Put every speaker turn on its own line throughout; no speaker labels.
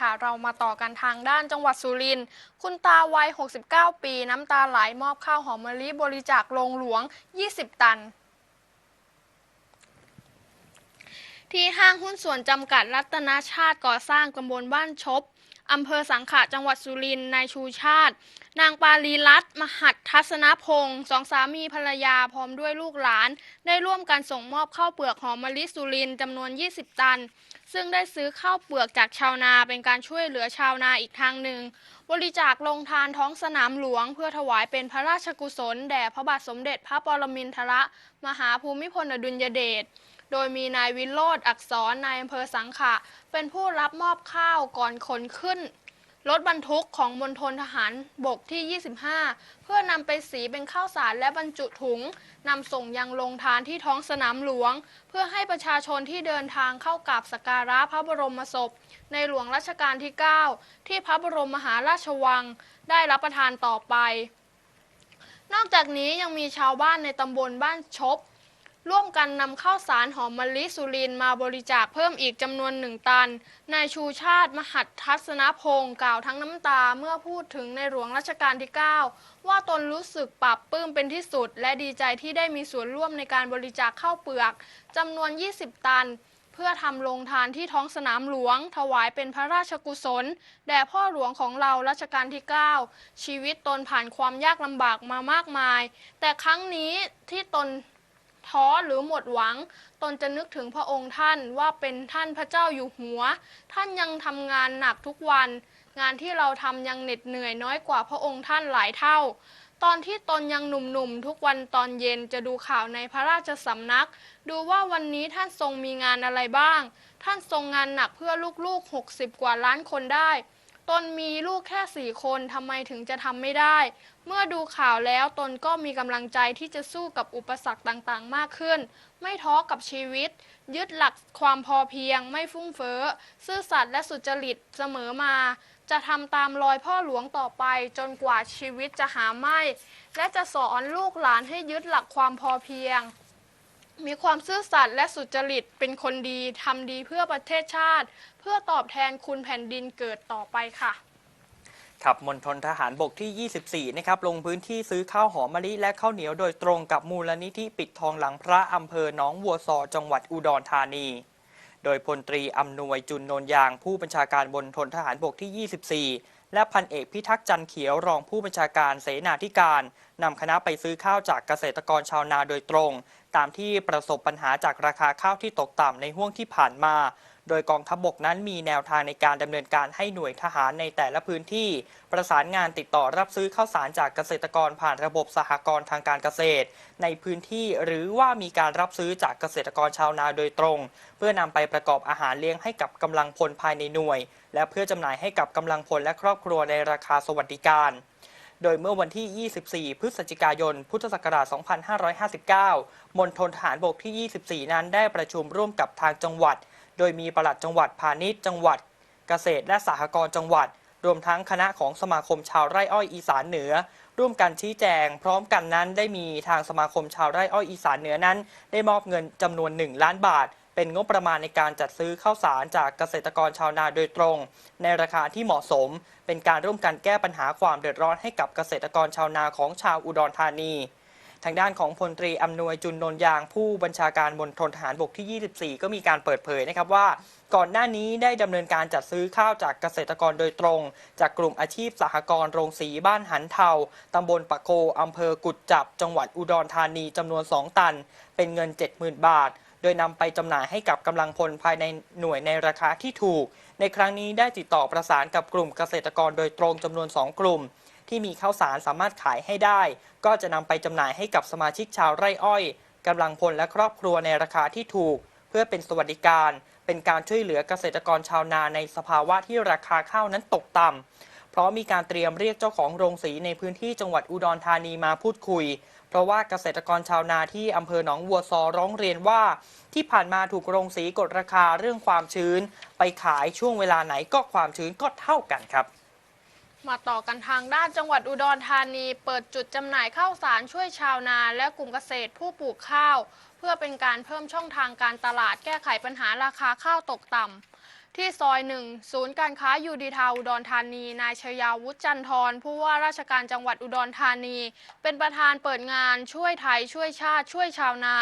ค่ะ เรามาต่อกันทางด้านจังหวัดสุรินทร์คุณตาวัย 69 ปี น้ำตาไหลมอบข้าวหอมมะลิบริจาคโรงหลวง 20 ตัน ที่ห้างหุ้นส่วนจำกัดรัตนชาติก่อสร้างตำบลบ้านชบอำเภอสังขะจังหวัดสุรินทร์นายชูชาติ นางปาลีรัตน์มหัดทัศนพงศ์สองสามีภรรยาพร้อมด้วยลูกหลาน ได้ร่วมกันส่งมอบข้าวเปลือกหอมมะลิสุรินทร์จำนวน 20 ตัน ซึ่งได้ซื้อข้าวเปลือกจากชาวนาเป็นการช่วยเหลือชาวนาอีกทางหนึ่ง บริจาคลงทานท้องสนามหลวง เพื่อถวายเป็นพระราชกุศล แด่พระบาทสมเด็จพระปรมินทรมหาภูมิพลอดุลยเดชโดยมีนายวิโรธอักษรนายอำเภอสังขะ เป็นผู้รับมอบข้าวก่อนขนขึ้น รถบรรทุกของมณฑลทหารบกที่ 25 เพื่อนำไปสีเป็นข้าวสารและบรรจุถุงนำส่งยังลงทานที่ท้องสนามหลวง เพื่อให้ประชาชนที่เดินทางเข้ากราบสักการะพระบรมศพ ในหลวงรัชกาลที่ 9 ที่พระบรมมหาราชวัง ได้รับประทานต่อไป นอกจากนี้ยังมีชาวบ้านในตำบลบ้านชบ ร่วมกันนำข้าวสารหอมมะลิสุรินมาบริจาคเพิ่มอีกจำนวนหนึ่งตัน นายชูชาติมหัดทัศนพงศ์กล่าวทั้งน้ำตาเมื่อพูดถึงในหลวงรัชกาลที่ 9 ว่าตนรู้สึกปรับปลื้มเป็นที่สุด และดีใจที่ได้มีส่วนร่วมในการบริจาคข้าวเปลือกจำนวน 20 ตัน เพื่อทำโรงทานที่ท้องสนามหลวง ถวายเป็นพระราชกุศล แด่พ่อหลวงของเรารัชกาลที่ 9 ชีวิตตนผ่านความยากลำบากมามากมาย แต่ครั้งนี้ที่ตน ท้อหรือหมดหวัง ตนจะนึกถึงพระองค์ท่านว่าเป็นท่านพระเจ้าอยู่หัว ท่านยังทำงานหนักทุกวัน งานที่เราทำยังเหน็ดเหนื่อยน้อยกว่าพระองค์ท่านหลายเท่า ตอนที่ตนยังหนุ่มๆ ทุกวันตอนเย็นจะดูข่าวในพระราชสำนัก ดูว่าวันนี้ท่านทรงมีงานอะไรบ้าง ท่านทรงงานหนักเพื่อลูกๆ 60 กว่าล้านคนได้ตนมีลูกแค่สี่คนทำไมถึงจะทำไม่ได้ เมื่อดูข่าวแล้วตนก็มีกำลังใจที่จะสู้กับอุปสรรคต่างๆ มากขึ้น ไม่ท้อกับชีวิต ยึดหลักความพอเพียง ไม่ฟุ่มเฟ้อ ซื่อสัตย์และสุจริตเสมอมา จะทำตามรอยพ่อหลวงต่อไป จนกว่าชีวิตจะหาไม่ และจะสอนลูกหลานให้ยึดหลักความพอเพียง มีความซื่อสัตย์และสุจริตเป็นคนดีทำดีเพื่อประเทศชาติ เพื่อตอบแทนคุณแผ่นดินเกิดต่อไปค่ะ
ขับมณฑลทหารบกที่ 24 นะครับ ลงพื้นที่ซื้อข้าวหอมมะลิและข้าวเหนียวโดยตรงกับมูลนิธิปิดทองหลังพระอำเภอหนองวัวซอจังหวัดอุดรธานี โดยพลตรีอำนวยจุนนนยาง ผู้บัญชาการบนทนทหารบกที่ 24 และพันเอกพิทักษ์จันเขียวรองผู้บัญชาการเสนาธิการนำคณะไปซื้อข้าวจากเกษตรกรชาวนาโดยตรง ตามที่ประสบปัญหาจากราคาข้าวที่ตกต่ำในห่วงที่ผ่านมา โดยกองทัพบบกนั้นมีแนวทางในการดำเนินการให้หน่วยทหารในแต่ละพื้นที่ ประสานงานติดต่อรับซื้อข้าวสารจากเกษตรกรผ่านระบบสหกรณ์ทางการเกษตร ในพื้นที่หรือว่ามีการรับซื้อจากเกษตรกรชาวนาโดยตรง เพื่อนำไปประกอบอาหารเลี้ยงให้กับกำลังพลภายในหน่วย และเพื่อจำหน่ายให้กับกำลังพลและครอบครัวในราคาสวัสดิการโดยเมื่อวันที่ 24 พฤศจิกายน พุทธศักราช 2559 มณฑลทหารบกที่ 24 นั้นได้ประชุมร่วมกับทางจังหวัด โดยมีปลัดจังหวัดพาณิชย์จังหวัด เกษตรและสหกรณ์จังหวัด รวมทั้งคณะของสมาคมชาวไร่อ้อยอีสานเหนือ ร่วมกันชี้แจง พร้อมกันนั้นได้มีทางสมาคมชาวไร่อ้อยอีสานเหนือนั้น ได้มอบเงินจำนวน 1 ล้านบาท เป็นงบประมาณในการจัดซื้อข้าวสารจากเกษตรกรชาวนาโดยตรง ในราคาที่เหมาะสม เป็นการร่วมกันแก้ปัญหาความเดือดร้อนให้กับเกษตรกรชาวนาของชาวอุดรธานี ทางด้านของพลตรีอำนวยจุนนนยาง ผู้บัญชาการมณฑลทหารบกที่ 24 ก็มีการเปิดเผยนะครับว่า ก่อนหน้านี้ได้ดำเนินการจัดซื้อข้าวจากเกษตรกรโดยตรง จากกลุ่มอาชีพสหกรณ์โรงสีบ้านหันเทาตำบลปะโกอำเภอกุดจับ จังหวัดอุดรธานีจำนวน 2 ตัน เป็นเงิน 70,000 บาทโดยนำไปจำหน่ายให้กับกำลังพลภายในหน่วยในราคาที่ถูก ในครั้งนี้ได้ติดต่อประสานกับกลุ่มเกษตรกรโดยตรงจำนวน 2 กลุ่ม ที่มีข้าวสารสามารถขายให้ได้ ก็จะนำไปจำหน่ายให้กับสมาชิกชาวไร่อ้อยกำลังพลและครอบครัวในราคาที่ถูก เพื่อเป็นสวัสดิการ เป็นการช่วยเหลือเกษตรกรชาวนาในสภาวะที่ราคาข้าวนั้นตกต่ำเพราะมีการเตรียมเรียกเจ้าของโรงสีในพื้นที่จังหวัดอุดรธานีมาพูดคุย เพราะว่าเกษตรกรชาวนาที่อำเภอหนองวัวซอร้องเรียนว่า ที่ผ่านมาถูกโรงสีกดราคาเรื่องความชื้น ไปขายช่วงเวลาไหนก็ความชื้นก็เท่ากันครับ
มาต่อกันทางด้านจังหวัดอุดรธานี เปิดจุดจำหน่ายข้าวสารช่วยชาวนา และกลุ่มเกษตรผู้ปลูกข้าว เพื่อเป็นการเพิ่มช่องทางการตลาดแก้ไขปัญหาราคาข้าวตกต่ำ ที่ซอยหนึ่งศูนย์การค้ายูดีทาวอุดรธานี นายชยาวุฒิจันทร์ผู้ว่าราชการจังหวัดอุดรธานี เป็นประธานเปิดงานช่วยไทยช่วยชาติช่วยชาวนา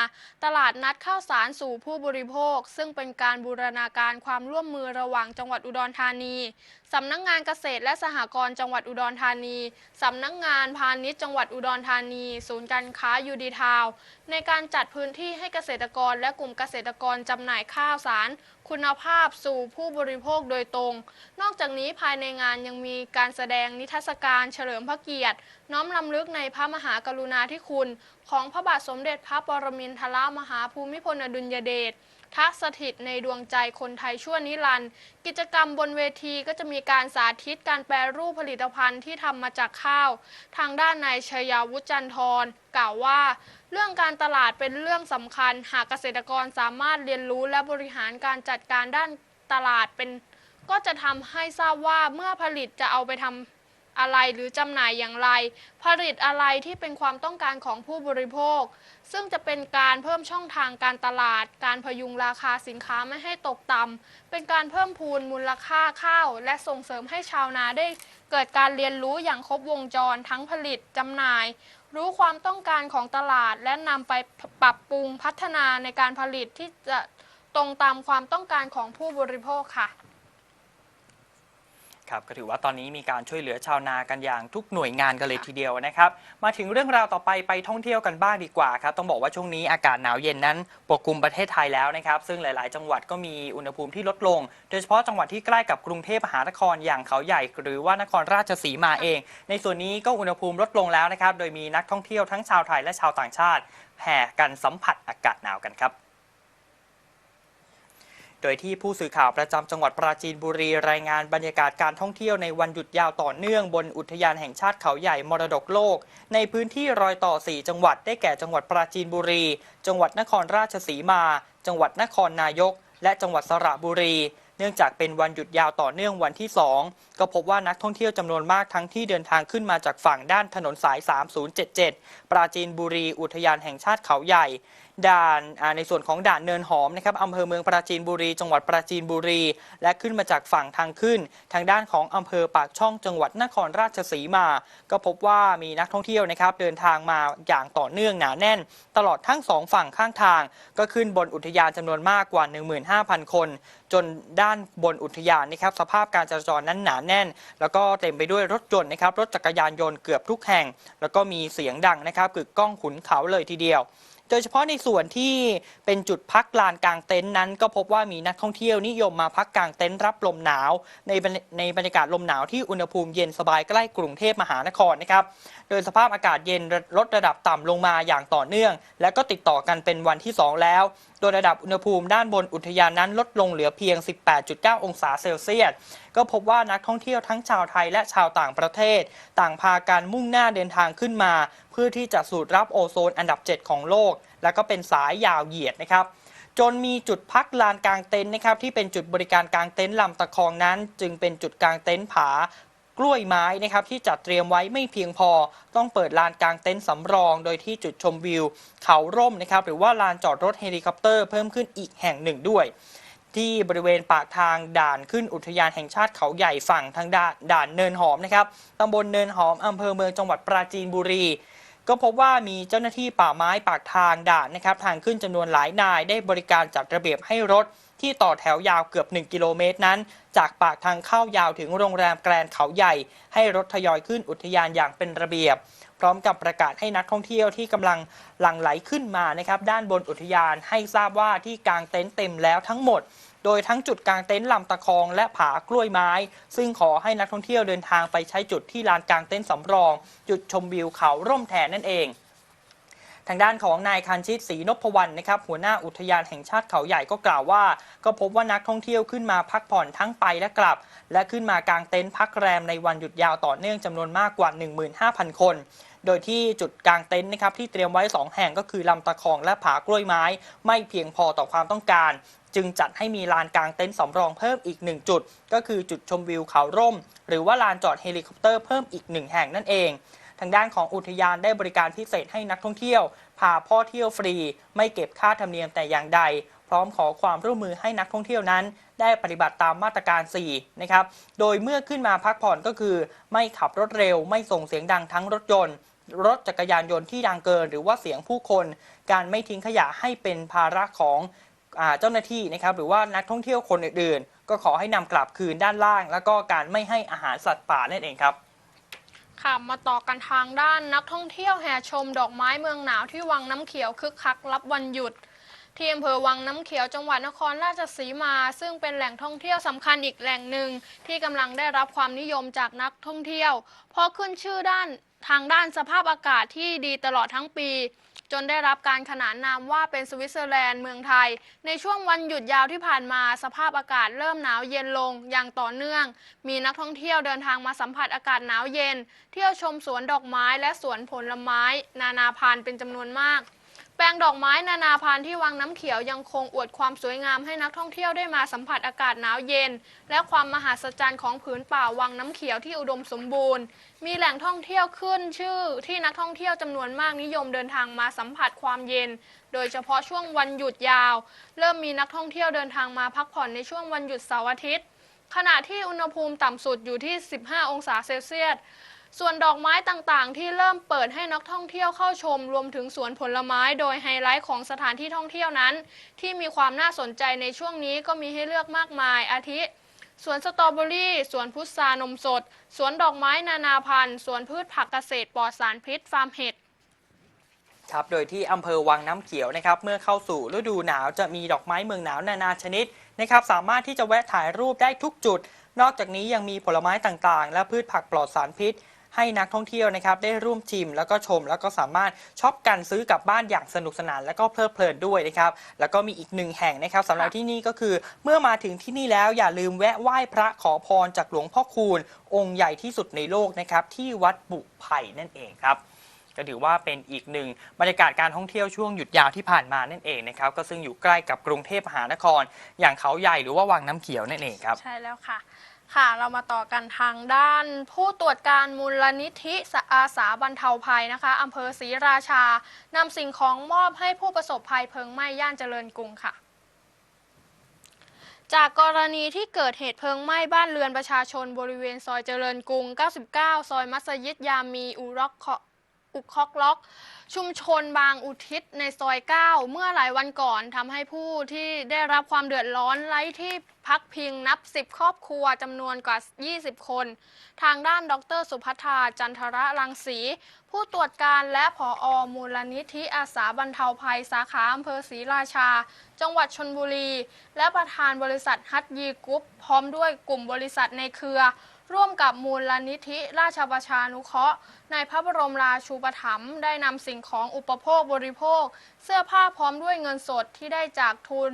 ตลาดนัดข้าวสารสู่ผู้บริโภค ซึ่งเป็นการบูรณาการความร่วมมือระหว่างจังหวัดอุดรธานีสำนักงานเกษตรและสหกรณ์จังหวัดอุดรธานีสำนักงานพาณิชย์จังหวัดอุดรธานี ศูนย์การค้ายูดีทาวในการจัดพื้นที่ให้เกษตรกรและกลุ่มเกษตรกรจำหน่ายข้าวสาร คุณภาพสู่ผู้บริโภคโดยตรง นอกจากนี้ภายในงานยังมีการแสดงนิทรรศการเฉลิมพระเกียรติ น้อมรำลึกในพระมหากรุณาธิคุณ ของพระบาทสมเด็จพระปรมินทรมหาภูมิพลอดุลยเดชทัสถิตในดวงใจคนไทยชั่วนิรันดร์กิจกรรมบนเวทีก็จะมีการสาธิตการแปรรูปผลิตภัณฑ์ที่ทำมาจากข้าว ทางด้านนายชยาวุฒิจันทร์กล่าวว่า เรื่องการตลาดเป็นเรื่องสำคัญ หากเกษตรกรสามารถเรียนรู้และบริหารการจัดการด้านตลาดเป็น ก็จะทำให้ทราบว่าเมื่อผลิตจะเอาไปทำอะไรหรือจำหน่ายอย่างไร ผลิตอะไรที่เป็นความต้องการของผู้บริโภค ซึ่งจะเป็นการเพิ่มช่องทางการตลาด การพยุงราคาสินค้าไม่ให้ตกต่ำเป็นการเพิ่มพูนมูลค่าข้าว และส่งเสริมให้ชาวนาได้เกิดการเรียนรู้อย่างครบวงจรทั้งผลิตจำหน่าย รู้ความต้องการของตลาด และนำไปปรับปรุงพัฒนาในการผลิตที่จะตรงตามความต้องการของผู้บริโภคค่ะ
ครับก็ถือว่าตอนนี้มีการช่วยเหลือชาวนากันอย่างทุกหน่วยงานกันเลยทีเดียวนะครับ มาถึงเรื่องราวต่อไปไปท่องเที่ยวกันบ้างดีกว่าครับต้องบอกว่าช่วงนี้อากาศหนาวเย็นนั้นปกคลุมประเทศไทยแล้วนะครับ ซึ่งหลาย ๆ จังหวัดก็มีอุณหภูมิที่ลดลง โดยเฉพาะจังหวัดที่ใกล้กับกรุงเทพมหานครอย่างเขาใหญ่ หรือว่านครราชสีมาเอง ในส่วนนี้ก็อุณหภูมิลดลงแล้วนะครับ โดยมีนักท่องเที่ยวทั้งชาวไทยและชาวต่างชาติแห่กันสัมผัสอากาศหนาวกันครับ โดยที่ผู้สื่อข่าวประจำจังหวัดปราจีนบุรี รายงานบรรยากาศการท่องเที่ยวในวันหยุดยาวต่อเนื่องบนอุทยานแห่งชาติเขาใหญ่มรดกโลก ในพื้นที่รอยต่อ 4 จังหวัดได้แก่จังหวัดปราจีนบุรี จังหวัดนครราชสีมา จังหวัดนครนายก และจังหวัดสระบุรีเนื่องจากเป็นวันหยุดยาวต่อเนื่องวันที่ 2 ก็พบว่านักท่องเที่ยวจำนวนมากทั้งที่เดินทางขึ้นมาจากฝั่งด้านถนนสาย 3077 ปราจีนบุรี อุทยานแห่งชาติเขาใหญ่ ด่านในส่วนของด่านเนินหอมนะครับอำเภอเมืองปราจีนบุรี จังหวัดปราจีนบุรี และขึ้นมาจากฝั่งทางขึ้น ทางด้านของอำเภอปากช่องจังหวัดนครราชสีมา ก็พบว่ามีนักท่องเที่ยวนะครับเดินทางมาอย่างต่อเนื่องหนาแน่น ตลอดทั้งสองฝั่งข้างทาง ก็ขึ้นบนอุทยานจำนวนมากกว่า 15,000 คน จนด้านบนอุทยานนะครับสภาพการจราจรนั้นหนาแน่น แล้วก็เต็มไปด้วยรถยนต์นะครับรถจักรยานยนต์เกือบทุกแห่ง แล้วก็มีเสียงดังนะครับกึกก้องขุนเขาเลยทีเดียว โดยเฉพาะในส่วนที่เป็นจุดพักลานกลางเต็นท์นั้น ก็พบว่ามีนักท่องเที่ยวนิยมมาพักกลางเต็นท์รับลมหนาว ในในบรรยากาศลมหนาวที่อุณหภูมิเย็นสบายใกล้กรุงเทพมหานครนะครับ โดยสภาพอากาศเย็นลดระดับต่ำลงมาอย่างต่อเนื่อง และก็ติดต่อกันเป็นวันที่ 2 แล้ว โดยระดับอุณหภูมิด้านบนอุทยานนั้นลดลงเหลือเพียง 18.9 องศาเซลเซียส ก็พบว่านักท่องเที่ยวทั้งชาวไทยและชาวต่างประเทศ ต่างพากันมุ่งหน้าเดินทางขึ้นมา เพื่อที่จะสูดรับโอโซนอันดับ 7 ของโลก และก็เป็นสายยาวเหยียดนะครับจนมีจุดพักลานกลางเต็นท์นะครับที่เป็นจุดบริการกลางเต็นท์ลำตะคองนั้น จึงเป็นจุดกลางเต็นท์ผา กล้วยไม้นะครับที่จัดเตรียมไว้ไม่เพียงพอ ต้องเปิดลานกลางเต็นท์สำรอง โดยที่จุดชมวิว เขาร่มนะครับหรือว่าลานจอดรถเฮลิคอปเตอร์เพิ่มขึ้นอีกแห่งหนึ่งด้วย ที่บริเวณปากทางด่านขึ้นอุทยานแห่งชาติเขาใหญ่ฝั่งทางด่านดานเนินหอมนะครับตำบลเนินหอมอำเภอเมืองจังหวัดปราจีนบุรีก็พบว่ามีเจ้าหน้าที่ป่าไม้ปากทางด่านนะครับทางขึ้นจำนวนหลายนายได้บริการจัดระเบียบให้รถ ที่ต่อแถวยาวเกือบ 1 กิโลเมตรนั้น จากปากทางเข้ายาวถึงโรงแรมแกรนเขาใหญ่ ให้รถทยอยขึ้นอุทยานอย่างเป็นระเบียบ พร้อมกับประกาศให้นักท่องเที่ยวที่กำลังหลั่งไหลขึ้นมานะครับด้านบนอุทยานให้ทราบว่าที่กางเต็นท์เต็มแล้วทั้งหมดโดยทั้งจุดกางเต็นท์ลำตะคองและผากล้วยไม้ ซึ่งขอให้นักท่องเที่ยวเดินทางไปใช้จุดที่ลานกางเต็นท์สำรอง จุดชมวิวเขาร่มแทนนั่นเอง ทางด้านของนายคันชิตศรีนพวรรณนะครับหัวหน้าอุทยานแห่งชาติเขาใหญ่ก็กล่าวว่า ก็พบว่านักท่องเที่ยวขึ้นมาพักผ่อนทั้งไปและกลับ และขึ้นมากางเต็นท์พักแรมในวันหยุดยาวต่อเนื่องจำนวนมากกว่า 15,000 คน โดยที่จุดกางเต็นท์นะครับที่เตรียมไว้ 2 แห่งก็คือลำตะคองและผากล้วยไม้ ไม่เพียงพอต่อความต้องการจึงจัดให้มีลานกางเต็นท์สำรองเพิ่มอีก 1 จุด ก็คือจุดชมวิวเขาร่ม หรือว่าลานจอดเฮลิคอปเตอร์เพิ่มอีก 1 แห่งนั่นเอง ทางด้านของอุทยานได้บริการพิเศษให้นักท่องเที่ยว พาพ่อเที่ยวฟรี ไม่เก็บค่าธรรมเนียมแต่อย่างใด พร้อมขอความร่วมมือให้นักท่องเที่ยวนั้น ได้ปฏิบัติตามมาตรการ 4 นะครับ โดยเมื่อขึ้นมาพักผ่อนก็คือ ไม่ขับรถเร็ว ไม่ส่งเสียงดังทั้งรถยนต์รถจักรยานยนต์ที่ดังเกิน หรือว่าเสียงผู้คน การไม่ทิ้งขยะให้เป็นภาระของอเจ้าหน้าที่นะครับหรือว่านักท่องเที่ยวคนอื่นๆ ก็ขอให้นำกลับคืนด้านล่าง แล้วก็การไม่ให้อาหารสัตว์ป่านั่นเองครับ
ค่ะมาต่อกันทางด้านนักท่องเที่ยวแห่ชมดอกไม้เมืองหนาวที่วังน้ำเขียวคึกคักรับวันหยุด ที่อำเภอวังน้ำเขียวจังหวัดนครราชสีมา ซึ่งเป็นแหล่งท่องเที่ยวสำคัญอีกแหล่งหนึ่งที่กำลังได้รับความนิยมจากนักท่องเที่ยว เพราะขึ้นชื่อด้านทางด้านสภาพอากาศที่ดีตลอดทั้งปี จนได้รับการขนานนามว่าเป็นสวิตเซอร์แลนด์เมืองไทย ในช่วงวันหยุดยาวที่ผ่านมาสภาพอากาศเริ่มหนาวเย็นลงอย่างต่อเนื่อง มีนักท่องเที่ยวเดินทางมาสัมผัสอากาศหนาวเย็น เที่ยวชมสวนดอกไม้และสวนผลไม้ นานาพันธุ์เป็นจำนวนมาก แปลงดอกไม้นานาพันธุ์ที่วังน้ำเขียวยังคงอวดความสวยงามให้นักท่องเที่ยวได้มาสัมผัสอากาศหนาวเย็น และความมหัศจรรย์ของผืนป่าวังน้ำเขียวที่อุดมสมบูรณ์ มีแหล่งท่องเที่ยวขึ้นชื่อที่นักท่องเที่ยวจำนวนมากนิยมเดินทางมาสัมผัสความเย็น โดยเฉพาะช่วงวันหยุดยาว เริ่มมีนักท่องเที่ยวเดินทางมาพักผ่อนในช่วงวันหยุดเสาร์อาทิตย์ ขณะที่อุณหภูมิต่ำสุดอยู่ที่ 15 องศาเซลเซียส ส่วนดอกไม้ต่างๆ ที่เริ่มเปิดให้นักท่องเที่ยวเข้าชม รวมถึงสวนผลไม้โดยไฮไลท์ของสถานที่ท่องเที่ยวนั้น ที่มีความน่าสนใจในช่วงนี้ก็มีให้เลือกมากมาย อาทิสวนสตรอเบอรี่ สวนพุทรานมสด สวนดอกไม้นานาพันธุ์ สวนพืชผักเกษตรปลอดสารพิษ ฟาร์มเห็ด
ครับ โดยที่อำเภอวังน้ำเขียวนะครับ เมื่อเข้าสู่ฤดูหนาวจะมีดอกไม้เมืองหนาวนานาชนิดนะครับ สามารถที่จะแวะถ่ายรูปได้ทุกจุด นอกจากนี้ยังมีผลไม้ต่างๆ และพืชผักปลอดสารพิษ ให้นักท่องเที่ยวนะครับได้ร่วมชิมแล้วก็ชม แล้วก็สามารถช็อปกันซื้อกลับบ้านอย่างสนุกสนาน แล้วก็เพลิดเพลินด้วยนะครับแล้วก็มีอีกหนึ่งแห่งนะครับสำหรับที่นี่ก็คือเมื่อมาถึงที่นี่แล้วอย่าลืมแวะไหว้พระขอพรจากหลวงพ่อคูณ องค์ใหญ่ที่สุดในโลกนะครับที่วัดบุไผ่นั่นเองครับก็ถือว่าเป็นอีกหนึ่งบรรยากาศการท่องเที่ยวช่วงหยุดยาวที่ผ่านมานั่นเองนะครับก็ซึ่งอยู่ใกล้กับกรุงเทพมหานคร อย่างเขาใหญ่หรือว่าวังน้ำเขียวนั่นเองครับ
ใช่แล้วค่ะ ค่ะ เรามาต่อกันทางด้าน ผู้ตรวจการมูลนิธิสอาสาบรรเทาภัยนะคะอำเภอศรีราชานำสิ่งของมอบให้ผู้ประสบภัยเพลิงไหม้ย่านเจริญกรุงค่ะจากกรณีที่เกิดเหตุเพลิงไหม้บ้านเรือนประชาชนบริเวณซอยเจริญกรุง 99 ซอยมัสยิดยามี อุร็อกเคาะอุคอกล็อก ชุมชนบางอุทิศในซอย 9 เมื่อหลายวันก่อนทำให้ผู้ที่ได้รับความเดือดร้อนไร้ที่พักพิงนับ 10 ครอบครัวจำนวนกว่า 20 คน ทางด้านดรสุพัฒาจันทระรังสี ผู้ตรวจการและผออมูลนิธิอาสาบรรเทาภัยสาขาอำเภอศรีราชา จังหวัดชนบุรี และประธานบริษัทฮัตยีกรุ๊ปพร้อมด้วยกลุ่มบริษัทในเครือ ร่วมกับมูลนิธิราชประชานุเคราะห์ ในพระบรมราชูปถัมภ์ได้นำสิ่งของอุปโภคบริโภค เสื้อผ้าพร้อมด้วยเงินสดที่ได้จากทุน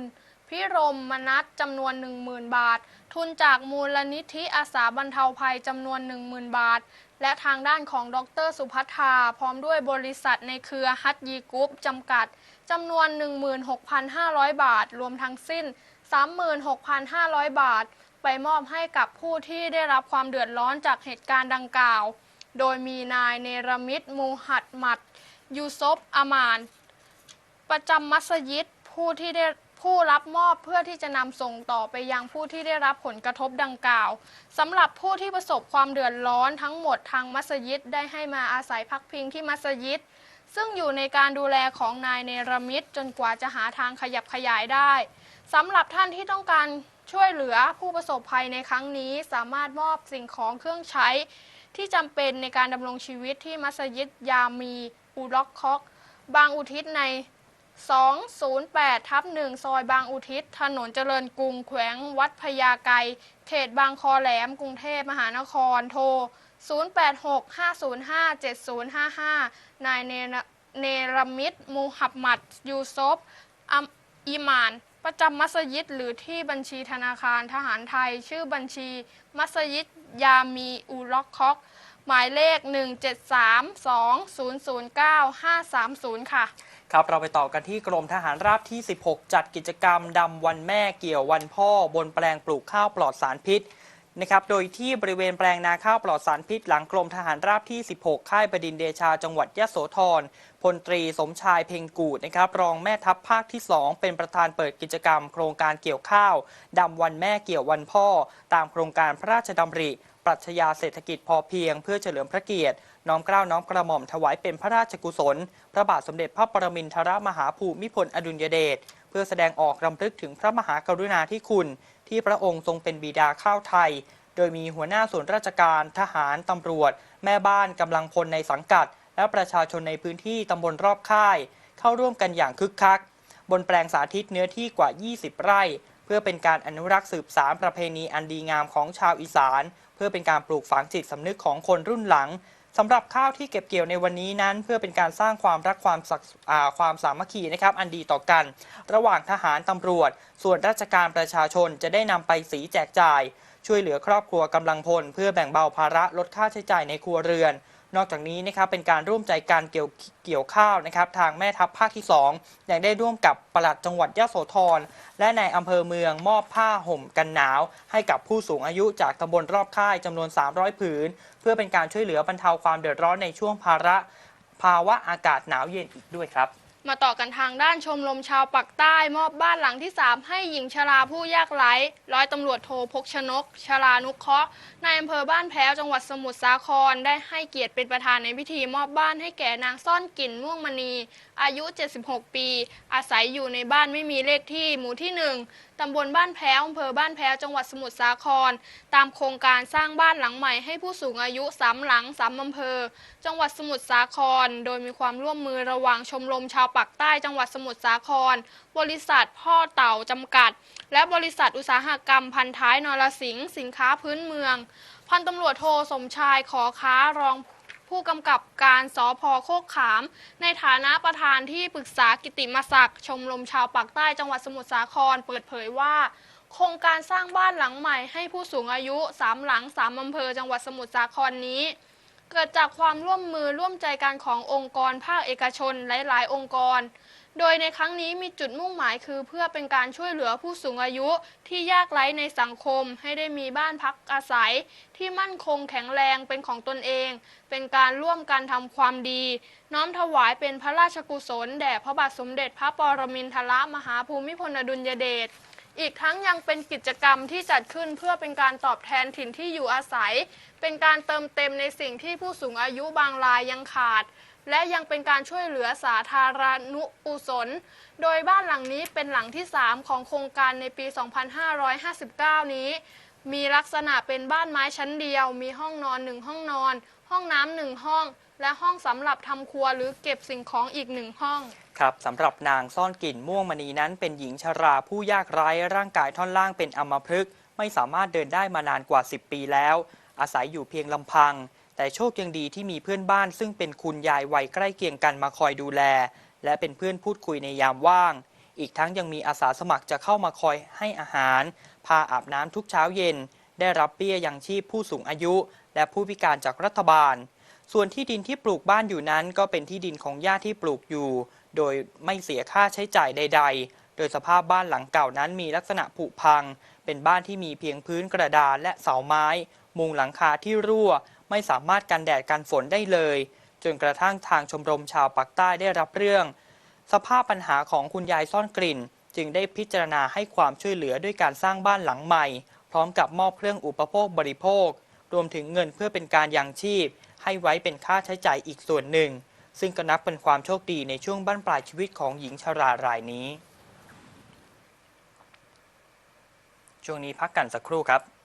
พิรมมนัสจำนวน 10,000 บาท ทุนจากมูลนิธิอาสาบรรเทาภัยจำนวน 10,000 บาท และทางด้านของดรสุพัฒนาพร้อมด้วยบริษัทในเครือฮัตยีกรุ๊ปจำกัดจำนวน 16,500 บาท รวมทั้งสิ้น 36,500 บาท ไปมอบให้กับผู้ที่ได้รับความเดือดร้อนจากเหตุการณ์ดังกล่าว โดยมีนายเนรมิตมูฮัดมัด ยูซบอามาน ประจำมัสยิดผู้ที่ได้ผู้รับมอบเพื่อที่จะนำส่งต่อไปยังผู้ที่ได้รับผลกระทบดังกล่าวสำหรับผู้ที่ประสบความเดือดร้อนทั้งหมดทางมัสยิดได้ให้มาอาศัยพักพิงที่มัสยิด ซึ่งอยู่ในการดูแลของนายเนรมิตจนกว่าจะหาทางขยับขยายได้สำหรับท่านที่ต้องการ ช่วยเหลือผู้ประสบภัยในครั้งนี้ สามารถมอบสิ่งของเครื่องใช้ ที่จำเป็นในการดำรงชีวิตที่มัสยิดยามีอูล็อกคอก บางอุทิศใน 208ทับ1ซอยบางอุทิศ ถนนเจริญกรุงแขวงวัดพญาไกเขตบางคอแหลม กรุงเทพมหานครโทร 0865057055 นายเนรมิตมูฮับหมัดยูซบอัมอีหมาน ประจำมัสยิดหรือที่บัญชีธนาคารทหารไทย ชื่อบัญชี มัสยิดยามีอูล็อกคอกหมายเลข 17320095530 ค่ะ
ครับ เราไปต่อกันที่กรมทหารราบที่ 16 จัดกิจกรรมดำวันแม่เกี่ยววันพ่อบนแปลงปลูกข้าวปลอดสารพิษ นะครับ โดยที่บริเวณแปลงนาข้าวปลอดสารพิษหลังกรมทหารราบที่ 16 ค่ายบดินเดชาจังหวัดยะโสธร พลตรีสมชายเพ็งกูดนะครับ รองแม่ทัพภาคที่ 2 เป็นประธานเปิดกิจกรรม โครงการเกี่ยวข้าวดำวันแม่เกี่ยววันพ่อ ตามโครงการพระราชดำริปรัชญาเศรษฐกิจพอเพียงเพื่อเฉลิมพระเกียรติ น้อมเกล้าน้อมกระหม่อมถวายเป็นพระราชกุศล พระบาทสมเด็จพระปรมินทรมหาภูมิพลอดุลยเดช เพื่อแสดงออกรำลึกถึงพระมหากรุณาธิคุณ ที่พระองค์ทรงเป็นบิดาข้าวไทย โดยมีหัวหน้าส่วนราชการ ทหาร ตำรวจ แม่บ้านกำลังพลในสังกัด และประชาชนในพื้นที่ตำบลรอบค่าย เข้าร่วมกันอย่างคึกคัก บนแปลงสาธิตเนื้อที่กว่า 20 ไร่ เพื่อเป็นการอนุรักษ์สืบสานประเพณีอันดีงามของชาวอีสาน เพื่อเป็นการปลูกฝังจิตสำนึกของคนรุ่นหลัง สำหรับข้าวที่เก็บเกี่ยวในวันนี้นั้น เพื่อเป็นการสร้างความรักความศักความสามัคคีนะครับอันดีต่อกัน ระหว่างทหารตำรวจ ส่วนราชการประชาชนจะได้นำไปสีแจกจ่าย ช่วยเหลือครอบครัวกำลังพล เพื่อแบ่งเบาภาระลดค่าใช้จ่ายในครัวเรือน นอกจากนี้นะครับเป็นการร่วมใจการเกี่ยวเกี่ยวข้าวนะครับทางแม่ทัพภาคที่ 2 ยังได้ร่วมกับปลัดจังหวัดยะโสธรและในอำเภอเมืองมอบผ้าห่มกันหนาว ให้กับผู้สูงอายุจากตำบลรอบค่ายจำนวน 300 ผืน เพื่อเป็นการช่วยเหลือบรรเทาความเดือดร้อนในช่วงภาระภาวะอากาศหนาวเย็นอีกด้วยครับ
มาต่อกันทางด้านชมรมชาวปักใต้มอบบ้านหลังที่ 3 ให้หญิงชราผู้ยากไร้ร้อยตำรวจโทพกชนก ชรานุเคราะห์นายอำเภอบ้านแพ้วจังหวัดสมุทรสาคร ได้ให้เกียรติเป็นประธานในพิธีมอบบ้านให้แก่นางซ่อนกลิ่นม่วงมณี อายุ 76 ปี อาศัยอยู่ในบ้านไม่มีเลขที่หมู่ที่ 1 ตำบลบ้านแพ้วอำเภอบ้านแพ้วจังหวัดสมุทรสาคร ตามโครงการสร้างบ้านหลังใหม่ให้ผู้สูงอายุสามหลังสามอำเภอ จังหวัดสมุทรสาคร โดยมีความร่วมมือระหว่างชมรมชาวปักใต้จังหวัดสมุทรสาคร บริษัทพ่อเต่าจำกัด และบริษัทอุตสาหกรรมพันท้ายนรสิงห์สินค้าพื้นเมือง พันตำรวจโทสมชายขอค้ารองผ ผู้กำกับการสพโคกขาม ในฐานะประธานที่ปรึกษากิติมศักดิ์ชมรมชาวปากใต้จังหวัดสมุทรสาคร เปิดเผยว่า โครงการสร้างบ้านหลังใหม่ให้ผู้สูงอายุสามหลังสามอำเภอจังหวัดสมุทรสาครนี้ เกิดจากความร่วมมือร่วมใจกันขององค์กรภาคเอกชนหลาย ๆ องค์กร โดยในครั้งนี้มีจุดมุ่งหมายคือเพื่อเป็นการช่วยเหลือผู้สูงอายุที่ยากไร้ในสังคมให้ได้มีบ้านพักอาศัย ที่มั่นคงแข็งแรงเป็นของตนเอง เป็นการร่วมกันทำความดี น้อมถวายเป็นพระราชกุศลแด่พระบาทสมเด็จพระปรมินทรมหาภูมิพลอดุลยเดชอีกทั้งยังเป็นกิจกรรมที่จัดขึ้นเพื่อเป็นการตอบแทนถิ่นที่อยู่อาศัย เป็นการเติมเต็มในสิ่งที่ผู้สูงอายุบางรายยังขาด และยังเป็นการช่วยเหลือสาธารณุกุศลโดยบ้านหลังนี้เป็นหลังที่ 3 ของโครงการในปี 2559 นี้ มีลักษณะเป็นบ้านไม้ชั้นเดียว มีห้องนอนหนึ่งห้องนอน ห้องน้ำหนึ่งห้อง และห้องสำหรับทำครัวหรือเก็บสิ่งของอีกหนึ่งห้อง
ครับสำหรับนางซ่อนกลิ่นม่วงมณีนั้น เป็นหญิงชราผู้ยากไร้ร่างกายท่อนล่างเป็นอัมพฤกษ์ไม่สามารถเดินได้มานานกว่า 10 ปีแล้ว อาศัยอยู่เพียงลำพัง แต่โชคยังดีที่มีเพื่อนบ้านซึ่งเป็นคุณยายวัยใกล้เคียงกันมาคอยดูแล และเป็นเพื่อนพูดคุยในยามว่าง อีกทั้งยังมีอาสาสมัครจะเข้ามาคอยให้อาหาร พาอาบน้ำทุกเช้าเย็น ได้รับเบี้ยยังชีพผู้สูงอายุ และผู้พิการจากรัฐบาล ส่วนที่ดินที่ปลูกบ้านอยู่นั้น ก็เป็นที่ดินของญาติที่ปลูกอยู่ โดยไม่เสียค่าใช้จ่ายใด ๆ โดยสภาพบ้านหลังเก่านั้นมีลักษณะผุพัง เป็นบ้านที่มีเพียงพื้นกระดานและเสาไม้ มุงหลังคาที่รั่ว ไม่สามารถกันแดดกันฝนได้เลย จนกระทั่งทางชมรมชาวปักใต้ได้รับเรื่อง สภาพปัญหาของคุณยายซ่อนกลิ่น จึงได้พิจารณาให้ความช่วยเหลือด้วยการสร้างบ้านหลังใหม่ พร้อมกับมอบเครื่องอุปโภคบริโภค รวมถึงเงินเพื่อเป็นการยังชีพ ให้ไว้เป็นค่าใช้จ่ายอีกส่วนหนึ่ง ซึ่งก็นับเป็นความโชคดีในช่วงบั้นปลายชีวิตของหญิงชรารายนี้ช่วงนี้พักกันสักครู่ครับ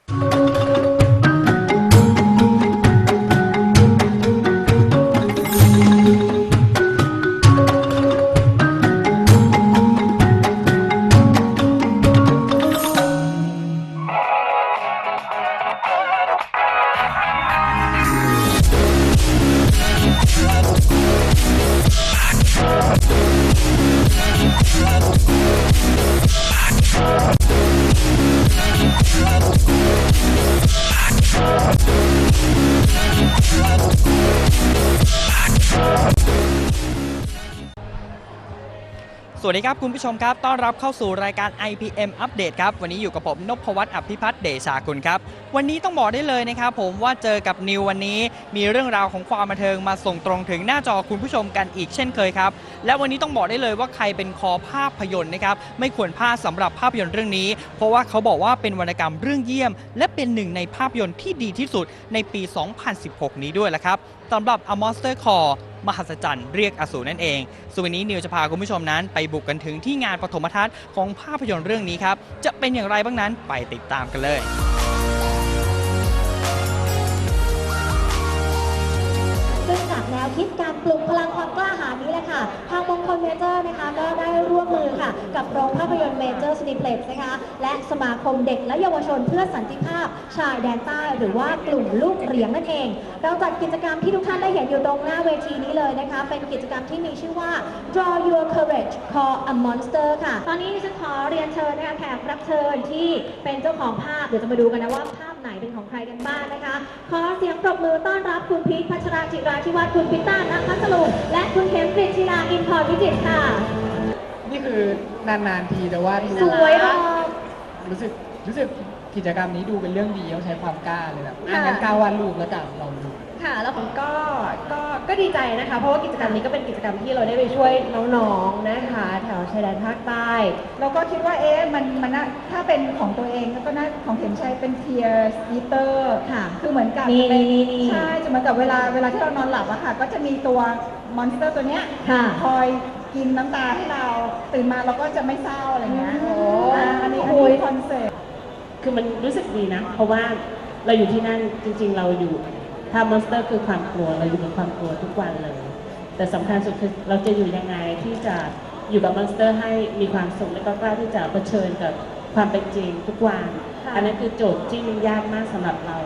วัสดีครับคุณผู้ชมครับ ต้อนรับเข้าสู่รายการ IPM อัปเดตครับ วันนี้อยู่กับผมนพวัฒน์อภิพัฒน์เดชาคุณครับ วันนี้ต้องบอกได้เลยนะครับผมว่าเจอกับนิววันนี้ มีเรื่องราวของความบันเทิงมาส่งตรงถึงหน้าจอคุณผู้ชมกันอีกเช่นเคยครับ และวันนี้ต้องบอกได้เลยว่าใครเป็นคอภาพยนตร์นะครับไม่ควรพลาดสำหรับภาพยนตร์เรื่องนี้ เพราะว่าเขาบอกว่าเป็นวรรณกรรมเรื่องเยี่ยม และเป็นหนึ่งในภาพยนตร์ที่ดีที่สุดในปี 2016 นี้ด้วยละครับสำหรับ A Monster Call มหัศจรรย์เรียกอสูรนั่นเองส่วนวันนี้นิวจะพาคุณผู้ชมนั้นไปบุกกันถึงที่งานปฐมทัศน์ของภาพยนตร์เรื่องนี้ครับจะเป็นอย่างไรบ้างนั้นไปติดตามกันเลย
ปลุกพลังความกล้าหาญนี้แหละค่ะ ทางมงคลเมเจอร์นะคะก็ได้ร่วมมือค่ะ กับโรงภาพยนตร์เมเจอร์สนิเพล็กซ์นะคะ และสมาคมเด็กและเยาวชนเพื่อสันติภาพ ชายแดนใต้หรือว่ากลุ่มลูกเหรียงนั่นเอง เราจัดกิจกรรมที่ทุกท่านได้เห็นอยู่ตรงหน้าเวทีนี้เลยนะคะ เป็นกิจกรรมที่มีชื่อว่า Draw Your Courage Call a Monster ค่ะ ตอนนี้ฉันขอเรียนเชิญนะคะแขกรับเชิญที่เป็นเจ้าของภาพเดี๋ยวจะมาดูกันนะว่าภาพ ไหนเป็นของใครกันบ้างนะคะ ขอเสียงปรบมือต้อนรับคุณพีทพัชราจิราธิวัฒน์คุณพิต้านักพัสลุและคุณเข็มกฤษชิลาอินทร์วิจิตรค่ะ
นี่คือนานๆทีแต่ว่าดู
สวยออก
รู้สึกรู้สึกกิจกรรมนี้ดูเป็นเรื่องดีต้องใช้ความกล้าเลยแบบอะ
ค่ะ
งั้นกล้าวาดรูปแล้วกันลองดู
ค่ะ แล้วผมก็ก็ก็ดีใจนะคะ เพราะว่ากิจกรรมนี้ก็เป็นกิจกรรมที่เราได้ไปช่วยน้องๆนะคะ แถวชายแดนภาคใต้
เราก็คิดว่าเอ๊ะมันมันน่าถ้าเป็นของตัวเองแล้วก็น่าของเข็มชัยเป็นเทียร์อีเตอร์
ค่ะ
คือเหมือนกับ
นี่
เป็น
นี่นี่
ใช่จะเหมือนกับเวลาเวลาที่เรานอนหลับอะค่ะ ก็จะมีตัวมอนสเตอร์ตัวเนี้ย
ค่ะ
คอยกินน้ำตาให้เราตื่นมาเราก็จะไม่เศร้าอะไรเงี้ย
โอ้
อ่าอันนี้อัน
โอ้ย
นี้คอนเซ็ปต์
คือมันรู้สึกดีนะ เพราะว่าเราอยู่ที่นั่นจริง ๆ เราอยู่ ถ้ามอนสเตอร์คือความกลัวเราอยู่กับความกลัวทุกวันเลย แต่สำคัญสุดคือเราจะอยู่ยังไงที่จะอยู่กับมอนสเตอร์ให้มีความสุขและก็กล้าที่จะเผชิญกับความเป็นจริงทุกวัน อันนั้นคือโจทย์ที่มันยากมากสำหรับเรา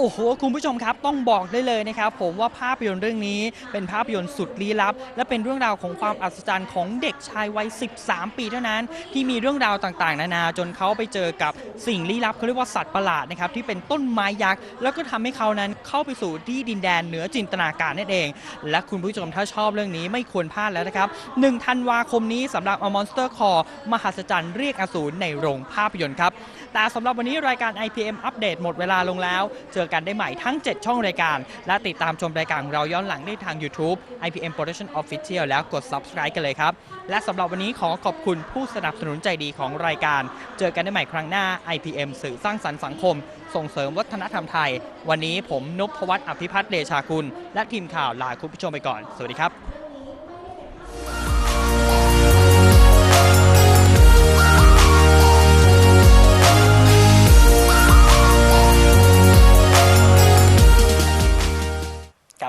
โอ้โห คุณผู้ชมครับ ต้องบอกได้เลยนะครับผมว่าภาพยนตร์เรื่องนี้เป็นภาพยนตร์สุดลี้ลับ และเป็นเรื่องราวของความอัศจรรย์ของเด็กชายวัย 13 ปีเท่านั้น ที่มีเรื่องราวต่างๆ นานาจนเขาไปเจอกับสิ่งลี้ลับเขาเรียกว่าสัตว์ประหลาดนะครับที่เป็นต้นไม้ยักษ์แล้วก็ทำให้เขานั้นเข้าไปสู่ที่ดินแดนเหนือจินตนาการนั่นเอง และคุณผู้ชมถ้าชอบเรื่องนี้ไม่ควรพลาดแล้วนะครับ1ธันวาคมนี้สำหรับ A Monster Call มหัศจรรย์เรียกอสูรในโรงภาพยนตร์ครับแต่สำหรับวันนี้รายการ IPM อัปเดตหมดเวลาลงแล้วเจอกันได้ใหม่ทั้ง 7 ช่องรายการ และติดตามชมรายการของเราย้อนหลังได้ทาง YouTube IPM Production Official แล้วกด Subscribe กันเลยครับ และสำหรับวันนี้ขอขอบคุณผู้สนับสนุนใจดีของรายการ เจอกันได้ใหม่ครั้งหน้า IPM สื่อสร้างสรรค์สังคม ส่งเสริมวัฒนธรรมไทย วันนี้ผมนพวัฒน์อภิพัฒน์เดชาคุณ และทีมข่าวลาคุณผู้ชมไปก่อน สวัสดีครับ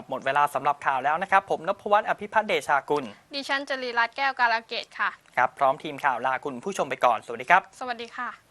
หมดเวลาสำหรับข่าวแล้วนะครับ ผมนพวัฒน์อภิพัฒน์เดชากุล
ดิฉันจรีรัตน์แก้วกาลเกตค่ะ
ครับ พร้อมทีมข่าวลาคุณผู้ชมไปก่อน สวัสดีครับ
สวัสดีค่ะ